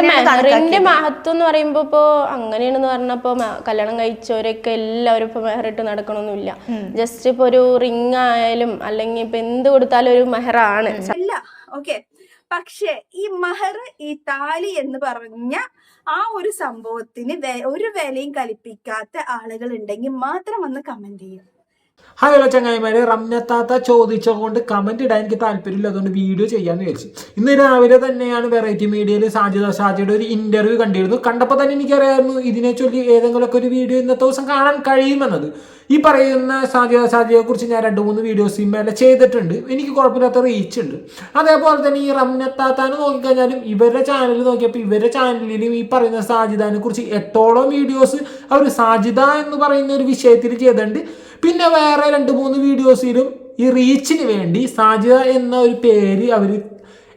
മെഹറിന്റെ മഹത്വം എന്ന് പറയുമ്പോ ഇപ്പോ അങ്ങനെയാണെന്ന് പറഞ്ഞപ്പോ കല്യാണം കഴിച്ചവരൊക്കെ എല്ലാവരും ഇപ്പൊ മെഹറിട്ട് നടക്കണമൊന്നുമില്ല ജസ്റ്റ് ഇപ്പൊ ഒരു റിംഗ് ആയാലും അല്ലെങ്കിൽ ഇപ്പൊ എന്ത് കൊടുത്താലും ഒരു മെഹറാണ്. അല്ല ഓക്കെ. പക്ഷേ ഈ മഹർ ഈ താലി എന്ന് പറഞ്ഞ ആ ഒരു സംഭവത്തിന് ഒരു വിലയും കൽപ്പിക്കാത്ത ആളുകൾ ഉണ്ടെങ്കിൽ മാത്രം ഒന്ന് കമന്റ് ചെയ്യും. ഹായ് ഹലോ ചങ്ങായിമാരെ. റംനത്താത്ത ചോദിച്ചുകൊണ്ട് കമന്റ് ഇടാൻ എനിക്ക് താല്പര്യമില്ല. അതുകൊണ്ട് വീഡിയോ ചെയ്യാന്ന് വിചാരിച്ചു. ഇന്ന് രാവിലെ തന്നെയാണ് വെറൈറ്റി മീഡിയയിൽ സാജിദ ഷാജിയുടെ ഒരു ഇന്റർവ്യൂ കണ്ടിരുന്നു കണ്ടപ്പോൾ തന്നെ എനിക്കറിയായിരുന്നു ഇതിനെ ചൊല്ലി ഏതെങ്കിലുമൊക്കെ ഒരു വീഡിയോ ഇന്നത്തെ ദിവസം കാണാൻ കഴിയുമെന്നത്. ഈ പറയുന്ന സാജിദ കുറിച്ച് ഞാൻ രണ്ട് മൂന്ന് വീഡിയോസ് മേലെ ചെയ്തിട്ടുണ്ട്. എനിക്ക് കുഴപ്പമില്ലാത്ത റീച്ച് ഉണ്ട്. അതേപോലെ തന്നെ ഈ റംനത്താത്താന് നോക്കിക്കഴിഞ്ഞാലും ഇവരുടെ ചാനൽ നോക്കിയപ്പോൾ ഇവരുടെ ചാനലിലും ഈ പറയുന്ന സാജിദാനെ കുറിച്ച് എട്ടോളം വീഡിയോസ് അവർ സാജിദ എന്ന് പറയുന്ന ഒരു വിഷയത്തിൽ ചെയ്തിട്ടുണ്ട്. പിന്നെ വേറെ രണ്ട് മൂന്ന് വീഡിയോസിലും ഈ റീച്ചിന് വേണ്ടി സാജിദ എന്ന ഒരു പേര് അവർ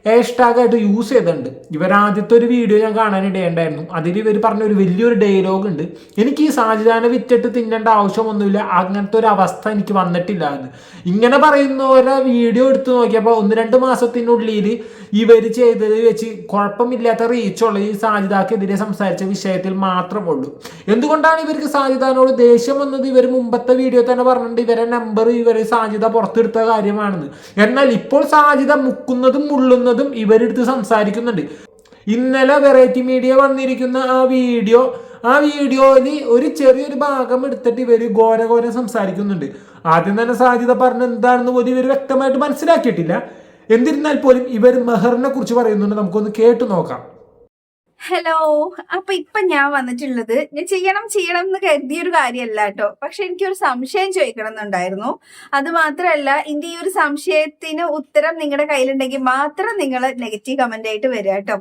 ഹാഷ്ടാഗ് ആയിട്ട് യൂസ് ചെയ്തിട്ടുണ്ട്. ഇവർ ആദ്യത്തെ ഒരു വീഡിയോ ഞാൻ കാണാനിടയുണ്ടായിരുന്നു അതിൽ ഇവർ പറഞ്ഞ ഒരു വലിയൊരു ഡയലോഗ് ഉണ്ട്. എനിക്ക് ഈ സാജിദാനെ വിറ്റിട്ട് തിന്നേണ്ട ആവശ്യമൊന്നുമില്ല. അങ്ങനത്തെ ഒരു അവസ്ഥ എനിക്ക് വന്നിട്ടില്ല എന്ന്. ഇങ്ങനെ പറയുന്നവരെ വീഡിയോ എടുത്തു നോക്കിയപ്പോൾ ഒന്ന് രണ്ട് മാസത്തിനുള്ളിൽ ഇവർ ചെയ്തത് വെച്ച് കുഴപ്പമില്ലാത്ത റീച്ചുള്ള ഈ സാജിദാക്കെതിരെ സംസാരിച്ച വിഷയത്തിൽ മാത്രമുള്ളൂ എന്തുകൊണ്ടാണ് ഇവർക്ക് സാജിദാനോട് ദേഷ്യം വന്നത്? ഇവർ മുമ്പത്തെ വീഡിയോ തന്നെ പറഞ്ഞിട്ടുണ്ട് ഇവരെ നമ്പർ ഇവർ സാജിദ പുറത്തെടുത്ത കാര്യമാണെന്ന്. എന്നാൽ ഇപ്പോൾ സാജിദ മുക്കുന്നതും മുള്ളുന്നതും ഇവരെടുത്ത് സംസാരിക്കുന്നുണ്ട്. ഇന്നലെ വെറൈറ്റി മീഡിയ വന്നിരിക്കുന്ന ആ വീഡിയോ ആ വീഡിയോയിൽ ഒരു ചെറിയൊരു ഭാഗം എടുത്തിട്ട് ഇവർ ഘോര ഘോരം സംസാരിക്കുന്നുണ്ട്. ആദ്യം തന്നെ സാധ്യത പറഞ്ഞ എന്താണെന്ന് പോലും ഇവർ വ്യക്തമായിട്ട് മനസ്സിലാക്കിയിട്ടില്ല. എന്നിരുന്നാൽ പോലും ഇവർ മെഹറിനെ കുറിച്ച് പറയുന്നുണ്ട്. നമുക്കൊന്ന് കേട്ടു നോക്കാം. ഹലോ. അപ്പൊ ഇപ്പൊ ഞാൻ വന്നിട്ടുള്ളത് ഞാൻ ചെയ്യണം ചെയ്യണം എന്ന് കരുതിയ ഒരു കാര്യമല്ല കേട്ടോ. പക്ഷെ എനിക്കൊരു സംശയം ചോദിക്കണം എന്നുണ്ടായിരുന്നു അത് മാത്രമല്ല ഇന്റെ ഈ ഒരു സംശയത്തിന് ഉത്തരം നിങ്ങളുടെ കയ്യിലുണ്ടെങ്കിൽ മാത്രം നിങ്ങൾ നെഗറ്റീവ് കമന്റ് ആയിട്ട് വരിക കേട്ടോ.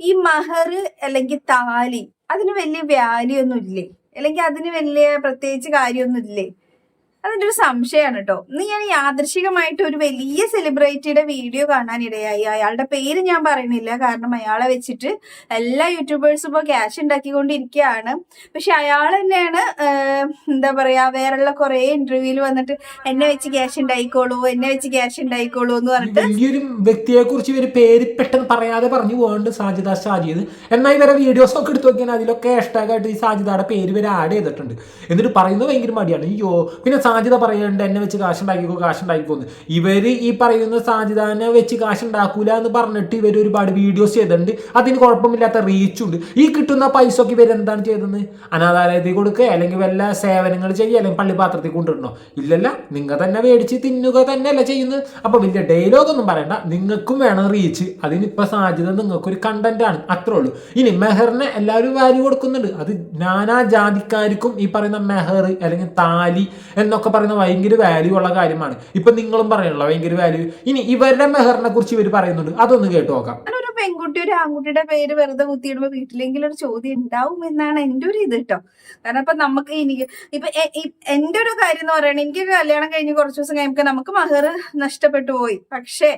ഈ മഹർ അല്ലെങ്കിൽ താലി അതിന് വലിയ വാല്യൂ ഒന്നും ഇല്ലേ അല്ലെങ്കിൽ അതിന് വലിയ പ്രത്യേകിച്ച് കാര്യമൊന്നും ഇല്ലേ അതിന്റെ ഒരു സംശയമാണ് കേട്ടോ ഇന്ന് ഞാൻ യാദൃശികമായിട്ട് ഒരു വലിയ സെലിബ്രിറ്റിയുടെ വീഡിയോ കാണാൻ ഇടയായി അയാളുടെ പേര് ഞാൻ പറയുന്നില്ല. കാരണം അയാളെ വെച്ചിട്ട് എല്ലാ യൂട്യൂബേഴ്സും ഇപ്പോൾ ക്യാഷ് ഉണ്ടാക്കിക്കൊണ്ടിരിക്കുകയാണ് പക്ഷെ അയാൾ തന്നെയാണ് എന്താ പറയാ വേറെയുള്ള കുറെ ഇന്റർവ്യൂവിൽ വന്നിട്ട് എന്നെ വെച്ച് ക്യാഷ് ഉണ്ടായിക്കോളൂ എന്നെ വെച്ച് ക്യാഷ് ഉണ്ടായിക്കോളൂ എന്ന് പറഞ്ഞിട്ട് ഒരു വ്യക്തിയെ കുറിച്ച് ഇവർ പേര് പെട്ടെന്ന് പറയാതെ പറഞ്ഞു പോകണ്ട് സാജിദ ഷാജിദ് എന്നാൽ ഇവരെ വീഡിയോസ് ഒക്കെ എടുത്തു നോക്കിയാൽ അതിലൊക്കെ ഹാഷ്ടാഗായിട്ട് ഈ സാജിദയുടെ പേര് ഇവർ ആഡ് ചെയ്തിട്ടുണ്ട്. എന്നിട്ട് പറയുന്നത് ഭയങ്കര മടിയാണ്. അയ്യോ പിന്നെ സാജിദ പറയുന്നുണ്ട് എന്നെ വെച്ച് കാശ് ഉണ്ടാക്കിക്കോ കാശ് ഉണ്ടാക്കിക്കോന്ന് ഇവർ ഈ പറയുന്ന സാജിദാനെ വെച്ച് കാശ് ഉണ്ടാക്കൂല എന്ന് പറഞ്ഞിട്ട് ഇവർ ഒരുപാട് വീഡിയോസ് ചെയ്തിട്ടുണ്ട്. അതിന് കുഴപ്പമില്ലാത്ത റീച്ചുണ്ട് ഈ കിട്ടുന്ന പൈസ ഒക്കെ ഇവർ എന്താണ് ചെയ്തത് അനാഥാലയത്തിൽ കൊടുക്കുക അല്ലെങ്കിൽ വല്ല സേവനങ്ങൾ ചെയ്യുക അല്ലെങ്കിൽ പള്ളിപാത്രത്തിൽ കൊണ്ടിടണോ ഇല്ലല്ല നിങ്ങൾ തന്നെ മേടിച്ച് തിന്നുക തന്നെയല്ല ചെയ്യുന്നത്. അപ്പൊ വലിയ ഡയലോഗ് ഒന്നും പറയണ്ട. നിങ്ങൾക്കും വേണം റീച്ച് അതിനിപ്പോ സാധ്യത നിങ്ങൾക്കൊരു കണ്ടന്റ് ആണ്. അത്രേ ഉള്ളൂ. ഇനി മെഹറിനെ എല്ലാവരും വാല്യൂ കൊടുക്കുന്നുണ്ട്. അത് നാനാ ജാതിക്കാർക്കും ഈ പറയുന്ന മെഹർ അല്ലെങ്കിൽ താലി എന്നൊക്കെ പറയുന്ന ഭയങ്കര വാല്യൂ ഉള്ള കാര്യമാണ്. ഇപ്പൊ നിങ്ങളും പറയണല്ലോ ഭയങ്കര വാല്യൂ ഇനി ഇവരുടെ മെഹറിനെ കുറിച്ച് ഇവർ പറയുന്നുണ്ട്. അതൊന്ന് കേട്ടു നോക്കാം. പെൺകുട്ടി ഒരു ആൺകുട്ടിയുടെ പേര് വെറുതെ കുത്തിയിടുമ്പോ വീട്ടിലെങ്കിലും ഒരു ചോദ്യം ഉണ്ടാവും എന്നാണ് എന്റെ ഒരു ഇത് കേട്ടോ കാരണം ഇപ്പൊ നമുക്ക് എനിക്ക് ഇപ്പൊ എന്റെ ഒരു കാര്യം എന്ന് പറയുന്നത് എനിക്ക് കല്യാണം കഴിഞ്ഞ് കുറച്ച് ദിവസം കഴിയുമ്പോൾ നമുക്ക് മഹർ നഷ്ടപ്പെട്ടു പോയി. പക്ഷേ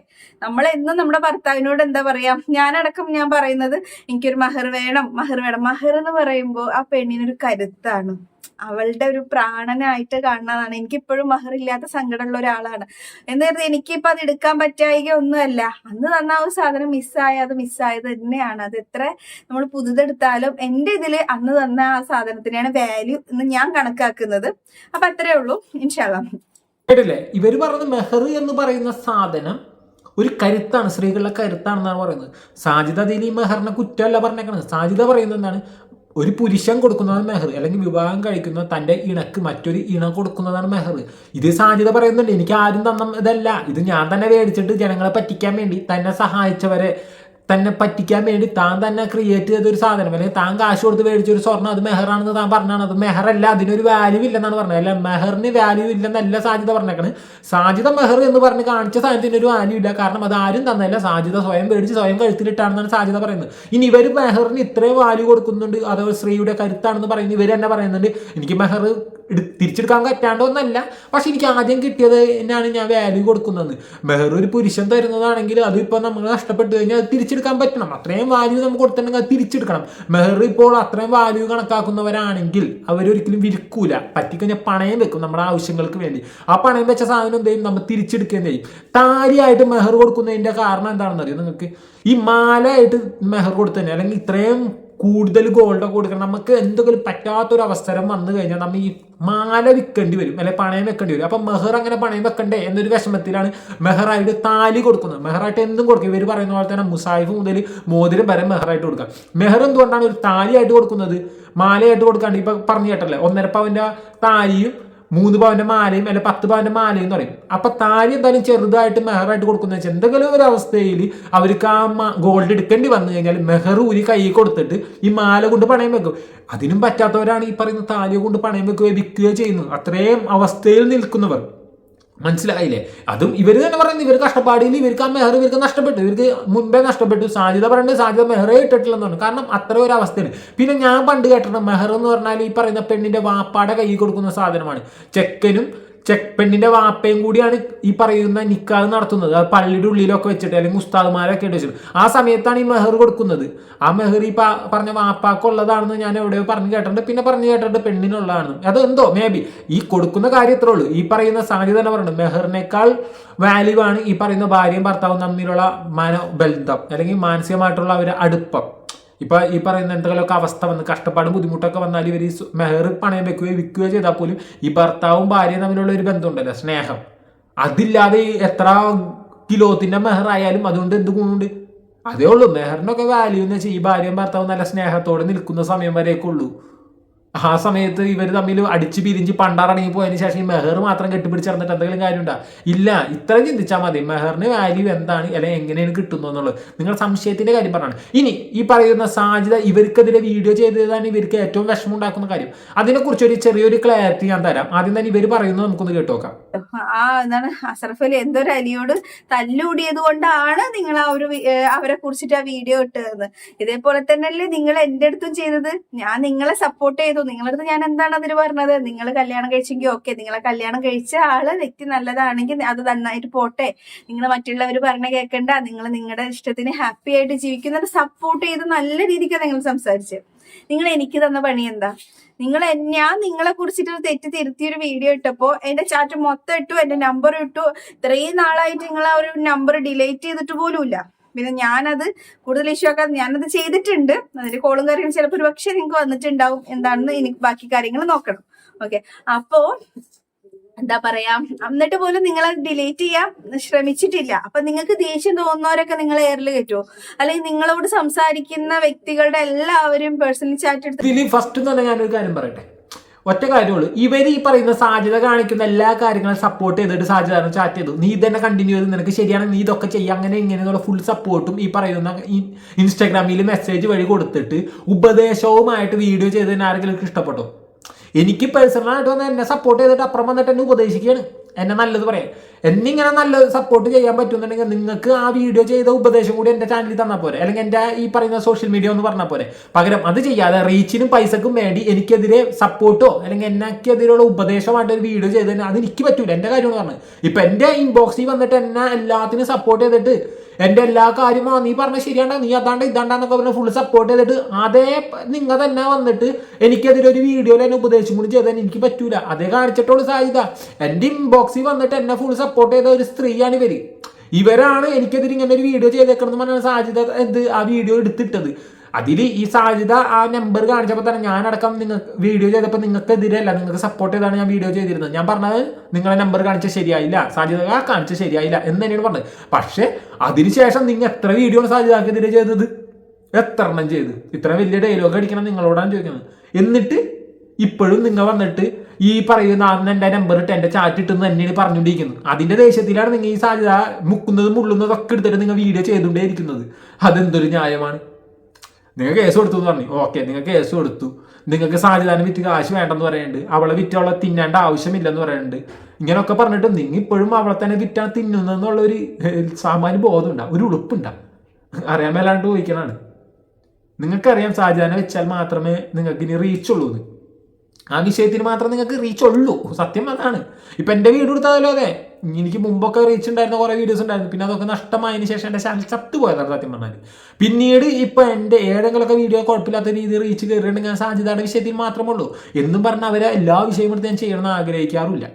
നമ്മൾ എന്നും നമ്മുടെ ഭർത്താവിനോട് എന്താ പറയാ ഞാനടക്കം ഞാൻ പറയുന്നത് എനിക്കൊരു മഹർ വേണം മഹർ വേണം. മഹർ എന്ന് പറയുമ്പോൾ ആ പെണ്ണിനൊരു കരുത്താണ്. അവളുടെ ഒരു പ്രാണനായിട്ട് കാണുന്നതാണ്. എനിക്കിപ്പോഴും മഹറില്ലാത്ത സങ്കടമുള്ള ഒരാളാണ്. എന്നിട്ട് എനിക്കിപ്പോ അത് എടുക്കാൻ പറ്റായിക ഒന്നുമല്ല. അന്ന് തന്ന ആ ഒരു സാധനം മിസ്സായ അത് മിസ്സായത് തന്നെയാണ്. അത് എത്ര നമ്മൾ പുതുതെടുത്താലും എന്റെ ഇതിൽ അന്ന് തന്ന ആ സാധനത്തിനാണ് വാല്യൂ എന്ന് ഞാൻ കണക്കാക്കുന്നത്. അപ്പൊ അത്രേ ഉള്ളൂ. ഇൻഷാല്ലാം കേട്ടില്ലേ? ഇവർ പറഞ്ഞ മെഹർ എന്ന് പറയുന്ന സാധനം ഒരു കരുത്താണ്. സ്ത്രീകളുടെ കരുത്താണെന്നാണ് പറയുന്നത്. സാജിദ അതിൽ ഈ മെഹറിനെ കുറ്റമല്ല പറഞ്ഞേക്കണത്. സാജിദ പറയുന്നത് എന്താണ്? ഒരു പുരുഷൻ കൊടുക്കുന്നതാണ് മെഹർ അല്ലെങ്കിൽ വിവാഹം കഴിക്കുന്ന തന്റെ ഇണക്ക് മറ്റൊരു ഇണ കൊടുക്കുന്നതാണ് മെഹർ ഇത് സാധ്യത പറയുന്നുണ്ട്. എനിക്ക് ആരും തന്ന ഇതല്ല. ഇത് ഞാൻ തന്നെ മേടിച്ചിട്ട് ജനങ്ങളെ പറ്റിക്കാൻ വേണ്ടി തന്നെ സഹായിച്ചവരെ തന്നെ പറ്റിക്കാൻ വേണ്ടി താൻ തന്നെ ക്രിയേറ്റ് ചെയ്ത ഒരു സാധനം. അല്ലെങ്കിൽ താൻ കാശ് കൊടുത്ത് മേടിച്ച ഒരു സ്വർണം അത് മെഹറാണെന്ന് താൻ പറഞ്ഞാണ് അത് മെഹറല്ല അതിനൊരു വാല്യൂ ഇല്ലെന്നാണ് പറഞ്ഞത്. അല്ല മെഹറിന് വാല്യൂ ഇല്ലെന്നല്ല സാധ്യത പറഞ്ഞേക്കണ്. സാധ്യത മെഹർ എന്ന് പറഞ്ഞ് കാണിച്ച സാധനത്തിന് ഒരു വാല്യൂ ഇല്ല. കാരണം അത് ആരും തന്നല്ല സാധ്യത സ്വയം മേടിച്ച് സ്വയം കഴുത്തിലിട്ടാണെന്നാണ് സാധ്യത പറയുന്നത്. ഇനി ഇവർ മെഹറിന് ഇത്രയും വാല്യൂ കൊടുക്കുന്നുണ്ട്. അത് സ്ത്രീയുടെ കരുത്താണെന്ന് പറയുന്നത് ഇവർ തന്നെ പറയുന്നുണ്ട് എനിക്ക് മെഹർ തിരിച്ചെടുക്കാൻ പറ്റാണ്ടൊന്നല്ല പക്ഷെ എനിക്ക് ആദ്യം കിട്ടിയത് എന്നാണ് ഞാൻ വാല്യൂ കൊടുക്കുന്നത്. മെഹർ ഒരു പുരുഷൻ തരുന്നതാണെങ്കിൽ അത് ഇപ്പോൾ നമ്മൾ നഷ്ടപ്പെട്ടു കഴിഞ്ഞാൽ അത് തിരിച്ചെടുക്കാൻ പറ്റണം. അത്രയും വാല്യൂ നമുക്ക് കൊടുത്തിട്ടുണ്ടെങ്കിൽ അത് തിരിച്ചെടുക്കണം. മെഹർ ഇപ്പോൾ അത്രയും വാല്യൂ കണക്കാക്കുന്നവരാണെങ്കിൽ അവരൊരിക്കലും വിൽക്കൂല. പറ്റിക്കഴിഞ്ഞാൽ പണയം വെക്കും നമ്മുടെ ആവശ്യങ്ങൾക്ക് വേണ്ടി. ആ പണയം വെച്ച സാധനം എന്ത് ചെയ്യും? നമ്മൾ തിരിച്ചെടുക്കുകയും ചെയ്യും. താരിയായിട്ട് മെഹർ കൊടുക്കുന്നതിന്റെ കാരണം എന്താണെന്ന് അറിയാം നിങ്ങൾക്ക്? ഈ മാലയായിട്ട് മെഹർ കൊടുത്തന്നെ അല്ലെങ്കിൽ ഇത്രയും കൂടുതൽ ഗോൾഡൊക്കെ കൊടുക്കണം. നമുക്ക് എന്തെങ്കിലും പറ്റാത്തൊരു അവസരം വന്നു കഴിഞ്ഞാൽ നമ്മൾ ഈ മാല വിൽക്കേണ്ടി വരും അല്ലെ പണയം വെക്കേണ്ടി വരും. അപ്പം മെഹർ അങ്ങനെ പണയം വെക്കണ്ടേ എന്നൊരു വിഷമത്തിലാണ് മെഹറായിട്ട് താലി കൊടുക്കുന്നത്. മെഹറായിട്ട് എന്തും കൊടുക്കും. ഇവർ പറയുന്ന പോലെ തന്നെ മുസാഹിഫ് മുതൽ മോതിരം വരെ മെഹറായിട്ട് കൊടുക്കാം. മെഹർ എന്തുകൊണ്ടാണ് ഒരു താലിയായിട്ട് കൊടുക്കുന്നത്? മാലയായിട്ട് കൊടുക്കാണ്ട് ഇപ്പൊ പറഞ്ഞു കേട്ടല്ലേ? ഒന്നര താലിയും മൂന്ന് പവന്റെ മാലയും അല്ലെ പത്ത് പവന്റെ മാലയും എന്ന് പറയും. അപ്പൊ താരി എന്തായാലും ചെറുതായിട്ട് മെഹറായിട്ട് കൊടുക്കുന്ന വെച്ചാൽ എന്തെങ്കിലും ഒരു അവസ്ഥയിൽ അവർക്ക് ആ ഗോൾഡ് എടുക്കേണ്ടി വന്നു കഴിഞ്ഞാൽ മെഹർ ഊരി കൈ കൊടുത്തിട്ട് ഈ മാല കൊണ്ട് പണയം വെക്കും. അതിനും പറ്റാത്തവരാണ് ഈ പറയുന്ന താലിയെ കൊണ്ട് പണയം വെക്കുകയോ വിൽക്കുകയോ ചെയ്യുന്നത്. അത്രയും അവസ്ഥയിൽ നിൽക്കുന്നവർ. മനസ്സിലായില്ലേ? അതും ഇവർ തന്നെ പറയുന്നത് ഇവർ കഷ്ടപ്പാടിയിൽ ഇവർക്ക് ആ മെഹർ ഇവർക്ക് നഷ്ടപ്പെട്ടു ഇവർക്ക് മുൻപേ നഷ്ടപ്പെട്ടു. സാധ്യത പറയുന്നത് സാധ്യത മെഹറേ ഇട്ടിട്ടില്ലെന്നാണ്. കാരണം അത്ര ഒരു അവസ്ഥയാണ്. പിന്നെ ഞാൻ പണ്ട് കേട്ടിട്ടുണ്ട് മെഹർ എന്ന് പറഞ്ഞാൽ ഈ പറയുന്ന പെണ്ണിന്റെ വാപ്പാടെ കൈ കൊടുക്കുന്ന സാധനമാണ്. ചെക്കനും ചെക്ക് പെണ്ണിന്റെ വാപ്പയും കൂടിയാണ് ഈ പറയുന്ന നിക്കാഹ് നടത്തുന്നത്. അത് പള്ളിയുടെ ഉള്ളിലൊക്കെ വെച്ചിട്ട് അല്ലെങ്കിൽ ഉസ്താദ്മാരൊക്കെ ആയിട്ട് വെച്ചിട്ട്. ആ സമയത്താണ് ഈ മെഹർ കൊടുക്കുന്നത്. ആ മെഹർ ഈ പറഞ്ഞ വാപ്പാക്കുള്ളതാണെന്ന് ഞാൻ എവിടെയോ പറഞ്ഞു കേട്ടിട്ടുണ്ട്. പിന്നെ പറഞ്ഞു കേട്ടിട്ടുണ്ട് പെണ്ണിനുള്ളതാണ് അത് എന്തോ മേ ബി ഈ കൊടുക്കുന്ന കാര്യം ഇത്രേ ഉള്ളൂ. ഈ പറയുന്ന സാധ്യത തന്നെ പറയുന്നത് മെഹറിനേക്കാൾ വാല്യൂ ആണ് ഈ പറയുന്ന ഭാര്യയും ഭർത്താവും തമ്മിലുള്ള മനോബന്ധം അല്ലെങ്കിൽ മാനസികമായിട്ടുള്ള അവരുടെ അടുപ്പം. ഇപ്പൊ ഈ പറയുന്ന എന്തെങ്കിലുമൊക്കെ അവസ്ഥ വന്ന് കഷ്ടപ്പാടും ബുദ്ധിമുട്ടൊക്കെ വന്നാൽ ഇവർ ഈ മെഹർ പണയം വെക്കുകയോ വിൽക്കുകയോ ചെയ്താൽ പോലും ഈ ഭർത്താവും ഭാര്യയും തമ്മിലുള്ള ഒരു ബന്ധമുണ്ടല്ലോ സ്നേഹം. അതില്ലാതെ എത്ര കിലോത്തിന്റെ മെഹർ ആയാലും അതുകൊണ്ട് എന്ത് ഗുണമുണ്ട്? അതേ ഉള്ളൂ മെഹറിനൊക്കെ വാല്യൂ എന്ന് വെച്ചാൽ ഈ ഭാര്യയും ഭർത്താവും നല്ല സ്നേഹത്തോടെ നിൽക്കുന്ന സമയം വരെയൊക്കെ ഉള്ളൂ. ആ സമയത്ത് ഇവർ തമ്മിൽ അടിച്ച് പിരിഞ്ച് പണ്ടാറണങ്ങി പോയതിന് ശേഷം ഈ മെഹർ മാത്രം കെട്ടിപ്പിടിച്ചിറന്നിട്ട് എന്തെങ്കിലും കാര്യമുണ്ടോ? ഇല്ല. ഇത്രയും ചിന്തിച്ചാൽ മതി. മെഹറിന് വാല്യൂ എന്താണ്? അല്ലെങ്കിൽ എങ്ങനെയാണ് കിട്ടുന്നു എന്നുള്ളത്. നിങ്ങൾ സംശയത്തിന്റെ കാര്യം പറഞ്ഞാണ്. ഇനി ഈ പറയുന്ന സാധ്യത ഇവർക്കെതിരെ വീഡിയോ ചെയ്തതാണ് ഇവർക്ക് ഏറ്റവും വിഷമം ഉണ്ടാക്കുന്ന കാര്യം. അതിനെക്കുറിച്ച് ഒരു ചെറിയൊരു ക്ലാരിറ്റി ഞാൻ തരാം. ആദ്യം തന്നെ ഇവർ പറയുന്നത് നമുക്കൊന്ന് കേട്ടോക്കാം ആ എന്താണ്? അസറഫ് അലി എന്തൊരു അലിയോട് തല്ലുകൂടിയത് കൊണ്ടാണ് നിങ്ങൾ ആ ഒരു അവരെ കുറിച്ചിട്ട് ആ വീഡിയോ ഇട്ടത്. ഇതേപോലെ തന്നെയല്ലേ നിങ്ങൾ എന്റെ അടുത്തും ചെയ്തത്? ഞാൻ നിങ്ങളെ സപ്പോർട്ട് ചെയ്തു നിങ്ങളുടെ നിങ്ങളടുത്ത് ഞാൻ എന്താണ് അതിന് പറഞ്ഞത്? നിങ്ങൾ കല്യാണം കഴിച്ചെങ്കിൽ ഓക്കെ നിങ്ങളെ കല്യാണം കഴിച്ച ആൾ വ്യക്തി നല്ലതാണെങ്കിൽ അത് നന്നായിട്ട് പോട്ടെ. നിങ്ങൾ മറ്റുള്ളവർ പറഞ്ഞ കേൾക്കണ്ട നിങ്ങൾ നിങ്ങളുടെ ഇഷ്ടത്തിന് ഹാപ്പി ആയിട്ട് ജീവിക്കുന്നത് സപ്പോർട്ട് ചെയ്ത് നല്ല രീതിക്കാണ് നിങ്ങൾ സംസാരിച്ചത്. നിങ്ങൾ എനിക്ക് തന്ന പണി എന്താ? നിങ്ങൾ ഞാൻ നിങ്ങളെ കുറിച്ചിട്ട് ഒരു തെറ്റ് തിരുത്തിയ ഒരു വീഡിയോ ഇട്ടപ്പോ എന്റെ ചാറ്റ് മൊത്തം ഇട്ടു എന്റെ നമ്പർ ഇട്ടു. ഇത്രയും നാളായിട്ട് നിങ്ങൾ ആ ഒരു നമ്പർ ഡിലീറ്റ് ചെയ്തിട്ട് പോലുമില്ല. പിന്നെ ഞാനത് കൂടുതൽ ഇഷ്യൂ ആക്കാതെ ഞാനത് ചെയ്തിട്ടുണ്ട്. അതിന് കോളും കാര്യങ്ങളും ചിലപ്പോൾ ഒരു പക്ഷേ നിങ്ങൾക്ക് വന്നിട്ടുണ്ടാവും. എന്താണെന്ന് എനിക്ക് ബാക്കി കാര്യങ്ങൾ നോക്കണം. ഓക്കെ അപ്പോ എന്താ പറയാ എന്നിട്ട് പോലും നിങ്ങൾ ഡിലീറ്റ് ചെയ്യാൻ ശ്രമിച്ചിട്ടില്ല. അപ്പൊ നിങ്ങൾക്ക് ദേഷ്യം തോന്നുന്നവരൊക്കെ നിങ്ങൾ എയറിൽ കയറ്റുമോ അല്ലെങ്കിൽ നിങ്ങളോട് സംസാരിക്കുന്ന വ്യക്തികളുടെ എല്ലാവരും പേഴ്സണലി ചാറ്റ് എടുത്ത് ഫസ്റ്റ് തന്നെ ഞാനൊരു കാര്യം പറയട്ടെ. ഒറ്റ കാര്യമുള്ളൂ. ഇവർ ഈ പറയുന്ന സാധ്യത കാണിക്കുന്ന എല്ലാ കാര്യങ്ങളും സപ്പോർട്ട് ചെയ്തിട്ട് സാധ്യത ചാറ്റ് ചെയ്തു. നീ തന്നെ കണ്ടിന്യൂ ചെയ്ത് നിനക്ക് ശരിയാണ് നീ ഇതൊക്കെ ചെയ്യുക അങ്ങനെ ഇങ്ങനെയുള്ള ഫുൾ സപ്പോർട്ടും ഈ പറയുന്ന ഇൻസ്റ്റാഗ്രാമിൽ മെസ്സേജ് വഴി കൊടുത്തിട്ട് ഉപദേശവുമായിട്ട് വീഡിയോ ചെയ്ത് തന്നെ ആരെങ്കിലും ഇഷ്ടപ്പെട്ടോ? എനിക്ക് പേഴ്സണലായിട്ട് വന്ന് എന്നെ സപ്പോർട്ട് ചെയ്തിട്ട് അപ്പുറം വന്നിട്ട് എന്നെ ഉപദേശിക്കുകയാണ്. എന്നെ നല്ലത് പറയാം. എന്നെ ഇങ്ങനെ നല്ലത് സപ്പോർട്ട് ചെയ്യാൻ പറ്റുന്നുണ്ടെങ്കിൽ നിങ്ങൾക്ക് ആ വീഡിയോ ചെയ്ത ഉപദേശം കൂടി എന്റെ ചാനലിൽ തന്നാൽ പോരെ. അല്ലെങ്കിൽ എന്റെ ഈ പറയുന്ന സോഷ്യൽ മീഡിയ ഒന്ന് പറഞ്ഞാൽ പോരെ. പകരം അത് ചെയ്യാതെ റീച്ചിനും പൈസക്കും വേണ്ടി എനിക്കെതിരെ സപ്പോർട്ടോ അല്ലെങ്കിൽ എന്നെക്കെതിരെയുള്ള ഉപദേശമായിട്ട് ഒരു വീഡിയോ ചെയ്ത് അത് എനിക്ക് പറ്റൂല. എന്റെ കാര്യമാണ് പറഞ്ഞത്. ഇപ്പം എന്റെ ഇൻബോക്സിൽ വന്നിട്ട് എന്നെ എല്ലാത്തിനും സപ്പോർട്ട് ചെയ്തിട്ട് എന്റെ എല്ലാ കാര്യവും നീ പറഞ്ഞ ശരിയാണ്ടാ നീ അതാണ്ട് ഇതാണ്ടാന്നൊക്കെ പറഞ്ഞ് ഫുൾ സപ്പോർട്ട് ചെയ്തിട്ട് അതേ നിങ്ങൾ തന്നെ വന്നിട്ട് എനിക്കെതിരെ ഒരു വീഡിയോയിൽ എന്നെ ഉപദേശം കൂടി ചെയ്താൽ എനിക്ക് പറ്റൂല. അതേ കാണിച്ചിട്ടുള്ള സാധ്യത. എന്റെ ഇൻബോക്സിൽ വന്നിട്ട് എന്നെ ഫുൾ സപ്പോർട്ട് ചെയ്ത ഒരു സ്ത്രീയാണ് ഇവർ. ഇവരാണ് എനിക്കെതിരെ ഇങ്ങനെ ഒരു വീഡിയോ ചെയ്തേക്കണമെന്ന് പറഞ്ഞ സാധ്യത എന്ത്? ആ വീഡിയോ എടുത്തിട്ടത്. അതിൽ ഈ സാധ്യത ആ നമ്പർ കാണിച്ചപ്പോൾ തന്നെ ഞാനടക്കം നിങ്ങൾക്ക് വീഡിയോ ചെയ്തപ്പോൾ നിങ്ങൾക്കെതിരെയല്ല നിങ്ങൾക്ക് സപ്പോർട്ട് ചെയ്താണ് ഞാൻ വീഡിയോ ചെയ്തിരുന്നത്. ഞാൻ പറഞ്ഞത് നിങ്ങളെ നമ്പർ കാണിച്ച ശരിയായില്ല സാധ്യത കാണിച്ച ശരിയായില്ല എന്ന് തന്നെയാണ് പറഞ്ഞത്. പക്ഷേ അതിനുശേഷം നിങ്ങൾ എത്ര വീഡിയോ സാധ്യതക്കെതിരെ ചെയ്തത്? എത്ര എണ്ണം ചെയ്ത്? ഇത്ര വലിയ ഡയലോഗ് അടിക്കണം നിങ്ങളോടാണ് ചോദിക്കുന്നത്. എന്നിട്ട് ഇപ്പോഴും നിങ്ങൾ വന്നിട്ട് ഈ പറയുന്ന അന്ന് എന്റെ നമ്പർ ഇട്ട് എന്റെ ചാറ്റ് ഇട്ടെന്ന് തന്നെയാണ് പറഞ്ഞുകൊണ്ടിരിക്കുന്നത്. അതിന്റെ ദേഷ്യത്തിലാണ് നിങ്ങൾ ഈ സാധ്യത മുക്കുന്നതും മുള്ളുന്നതും ഒക്കെ എടുത്തിട്ട് നിങ്ങൾ വീഡിയോ ചെയ്തുകൊണ്ടേ ഇരിക്കുന്നത് അതെന്തൊരു ന്യായമാണ്? നിങ്ങൾ കേസ് കൊടുത്തു എന്ന് പറഞ്ഞു. ഓക്കെ നിങ്ങൾ കേസ് കൊടുത്തു. നിങ്ങൾക്ക് സാധ്യതാനം വിറ്റ് കാശ് വേണ്ടെന്ന് പറയുന്നുണ്ട്. അവളെ വിറ്റ് അവളെ തിന്നേണ്ട ആവശ്യമില്ലെന്ന് പറയുന്നുണ്ട്. ഇങ്ങനെയൊക്കെ പറഞ്ഞിട്ട് നിങ്ങൾ ഇപ്പോഴും അവളെ തന്നെ വിറ്റാണ് തിന്നുന്നുള്ള ഒരു സാമാന്യ ബോധമുണ്ടാ ഒരു ഉളുപ്പുണ്ടാവും അറിയാൻ മേലാണ്ട് ചോദിക്കണാണ് നിങ്ങൾക്കറിയാം സാധ്യതാനം വെച്ചാൽ മാത്രമേ നിങ്ങൾക്ക് ഇനി റീച്ച് ഉള്ളൂ ആ വിഷയത്തിന് മാത്രം നിങ്ങൾക്ക് റീച്ച് ഉള്ളൂ. സത്യം അതാണ് ഇപ്പം എന്റെ വീട് കൊടുത്താലോ അതെ. എനിക്ക് മുമ്പൊക്കെ റീച്ച് ഉണ്ടായിരുന്ന കുറെ വീഡിയോസ് ഉണ്ടായിരുന്നു. പിന്നെ അതൊക്കെ നഷ്ടമായതിനു ശേഷം എന്റെ ചാനൽ ചത്തുപോയതാണ് സത്യം പറഞ്ഞാൽ പിന്നീട് ഇപ്പൊ എന്റെ ഏതെങ്കിലുമൊക്കെ വീഡിയോ കുഴപ്പമില്ലാത്ത രീതിയിൽ റീച്ച് കയറിയിട്ടുണ്ടെങ്കിൽ ഞാൻ സാധ്യതയുടെ വിഷയത്തിൽ മാത്രമേ ഉള്ളൂ. എന്നും പറഞ്ഞാൽ അവരെ എല്ലാ വിഷയവും എടുത്ത് ഞാൻ ചെയ്യണമെന്ന് ആഗ്രഹിക്കാറില്ല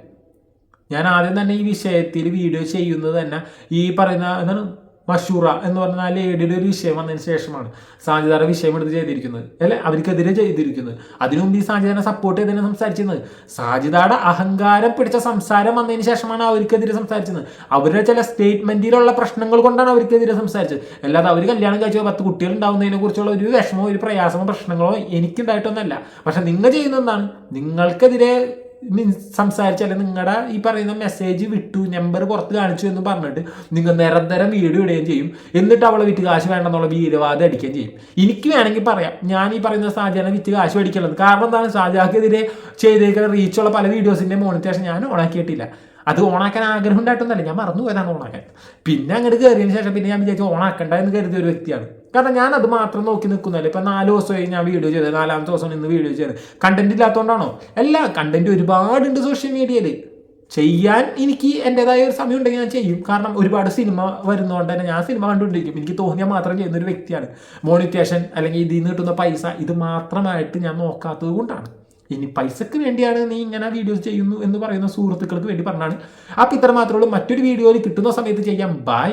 ഞാൻ ആദ്യം തന്നെ ഈ വിഷയത്തിൽ വീഡിയോ ചെയ്യുന്നത് തന്നെ ഈ പറയുന്ന എന്താണ് മഷൂറ എന്ന് പറഞ്ഞാൽ ആ ഒരു വിഷയം വന്നതിന് ശേഷമാണ് സാധ്യതയുടെ വിഷയം എടുത്ത് ചെയ്തിരിക്കുന്നത്. അല്ലെ? അവർക്കെതിരെ ചെയ്തിരിക്കുന്നത്. അതിനു മുമ്പ് ഈ സാഞ്ചിതാനെ സപ്പോർട്ട് ചെയ്തതിനെ സംസാരിച്ചിരുന്നത്. സാധ്യതയുടെ അഹങ്കാരം പിടിച്ച സംസാരം വന്നതിന് ശേഷമാണ് അവർക്കെതിരെ സംസാരിച്ചത് അവരുടെ ചില സ്റ്റേറ്റ്മെന്റിലുള്ള പ്രശ്നങ്ങൾ കൊണ്ടാണ് അവർക്കെതിരെ സംസാരിച്ചത്. അല്ലാതെ അവർ കല്യാണം കഴിച്ച പത്ത് കുട്ടികൾ ഉണ്ടാവുന്നതിനെ കുറിച്ചുള്ള ഒരു വിഷമോ ഒരു പ്രയാസമോ പ്രശ്നങ്ങളോ എനിക്കുണ്ടായിട്ടൊന്നല്ല പക്ഷെ നിങ്ങൾ ചെയ്യുന്ന എന്താണ്? നിങ്ങൾക്കെതിരെ മീൻ സംസാരിച്ച് അല്ലെങ്കിൽ നിങ്ങളുടെ ഈ പറയുന്ന മെസ്സേജ് വിട്ടു നമ്പർ പുറത്ത് കാണിച്ചു എന്ന് പറഞ്ഞിട്ട് നിങ്ങൾ നിരന്തരം വീഡിയോ ഇടുകയും ചെയ്യും. എന്നിട്ട് അവളെ വിറ്റ് കാശ് വേണ്ടെന്നുള്ള വീരവാദം അടിക്കുകയും ചെയ്യും. എനിക്ക് വേണമെങ്കിൽ പറയാം. ഞാൻ ഈ പറയുന്ന ഷാജാനെ വിറ്റ് കാശ് മേടിക്കുന്നത് കാരണം എന്താണ്? ഷാജാക്കെതിരെ ചെയ്തേക്കുന്ന റീച്ചുള്ള പല വീഡിയോസിന്റെ മോണിറ്റേഷൻ ഞാൻ ഓണാക്കിയിട്ടില്ല അത് ഓണാക്കാൻ ആഗ്രഹം ഉണ്ടായിട്ടൊന്നല്ല ഞാൻ മറന്നു പോയതാണ് ഓണാക്കാൻ പിന്നെ അങ്ങോട്ട് കയറിയതിന് ശേഷം പിന്നെ ഞാൻ വിചാരിച്ചു ഓണാക്കണ്ട എന്ന് കരുതിയ ഒരു വ്യക്തിയാണ്. കാരണം ഞാൻ അത് മാത്രം നോക്കി നിൽക്കുന്നില്ല ഇപ്പം നാല് ദിവസമായി ഞാൻ വീഡിയോ ചെയ്തത്. നാലാമത്തെ ദിവസം ഇന്ന് വീഡിയോ ചെയ്തത്. കണ്ടന്റ് ഇല്ലാത്തതുകൊണ്ടാണോ അല്ല കണ്ടന്റ് ഒരുപാടുണ്ട് സോഷ്യൽ മീഡിയയിൽ ചെയ്യാൻ എനിക്ക് എന്റെതായ ഒരു സമയം ഉണ്ടെങ്കിൽ ഞാൻ ചെയ്യും. കാരണം ഒരുപാട് സിനിമ വരുന്നതുകൊണ്ട് തന്നെ ഞാൻ സിനിമ കണ്ടുകൊണ്ടിരിക്കും. എനിക്ക് തോന്നിയാൽ മാത്രം ചെയ്യുന്ന ഒരു വ്യക്തിയാണ്. മോണിറ്റേഷൻ അല്ലെങ്കിൽ ഇതിൽ നിന്ന് കിട്ടുന്ന പൈസ ഇത് മാത്രമായിട്ട് ഞാൻ നോക്കാത്തത് കൊണ്ടാണ്. ഇനി പൈസക്ക് വേണ്ടിയാണ് നീ ഇങ്ങനെ വീഡിയോസ് ചെയ്യുന്നു എന്ന് പറയുന്ന സുഹൃത്തുക്കൾക്ക് വേണ്ടി പറഞ്ഞാണ്. അപ്പം ഇത്ര മാത്രമേ ഉള്ളൂ. മറ്റൊരു വീഡിയോയിൽ കിട്ടുന്ന സമയത്ത് ചെയ്യാം. ബൈ